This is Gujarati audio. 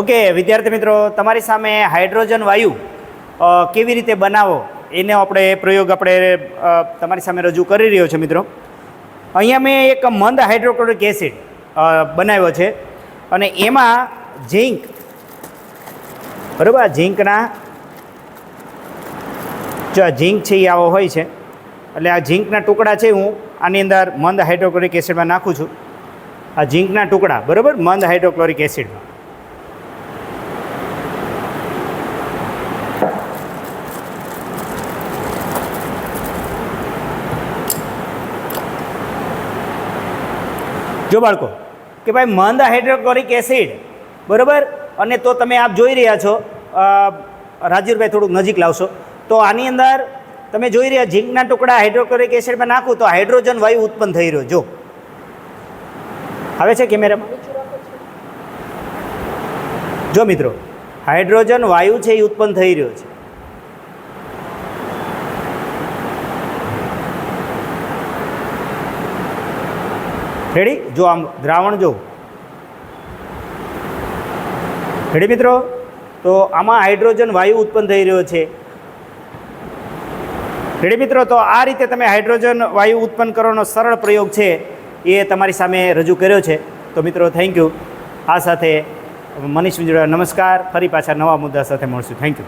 ઓકે, વિદ્યાર્થી મિત્રો, તમારી સામે હાઇડ્રોજન વાયુ કેવી રીતે બનાવો, એનો આપણે પ્રયોગ આપણે તમારી સામે રજૂ કરી રહ્યો છે મિત્રો. અહીંયા મેં એક મંદ હાઇડ્રોક્લોરિક એસિડ બનાવ્યો છે. અને એમાં ઝીંક, બરાબર, ઝીંકના, જો આ ઝીંક છે એ આવો હોય છે, એટલે આ ઝીંકના ટુકડા છે હું આની અંદર મંદ હાઇડ્રોક્લોરિક એસિડમાં નાખું છું. આ ઝીંકના ટુકડા, બરાબર, મંદ હાઇડ્રોક્લોરિક એસિડમાં. જો બાળકો, કે ભાઈ મંદ હાઇડ્રોક્લોરિક એસિડ, બરાબર? અને તો તમે આપ જોઈ રહ્યા છો રાજીવભાઈ થોડુંક નજીક લાવશો. તો આની અંદર તમે જોઈ રહ્યા ઝીંકના ટુકડા હાઇડ્રોક્લોરિક એસિડમાં નાખું તો હાઇડ્રોજન વાયુ ઉત્પન્ન થઈ રહ્યો. જો. આવે છે કેમેરામાં? જો મિત્રો, હાઇડ્રોજન વાયુ છે એ ઉત્પન્ન થઈ રહ્યો છે. રેડી જો આમ દ્રાવણ જો. રેડી મિત્રો? તો આમાં હાઇડ્રોજન વાયુ ઉત્પન્ન થઈ રહ્યો છે. રેડી મિત્રો? તો આ રીતે તમે હાઇડ્રોજન વાયુ ઉત્પન્ન કરવાનો સરળ પ્રયોગ છે એ તમારી સામે રજૂ કર્યો છે. તો મિત્રો થેન્ક યુ આ સાથે મનીષ વિજળા નમસ્કાર. ફરી પાછા નવા મુદ્દા સાથે મળશું. Thank you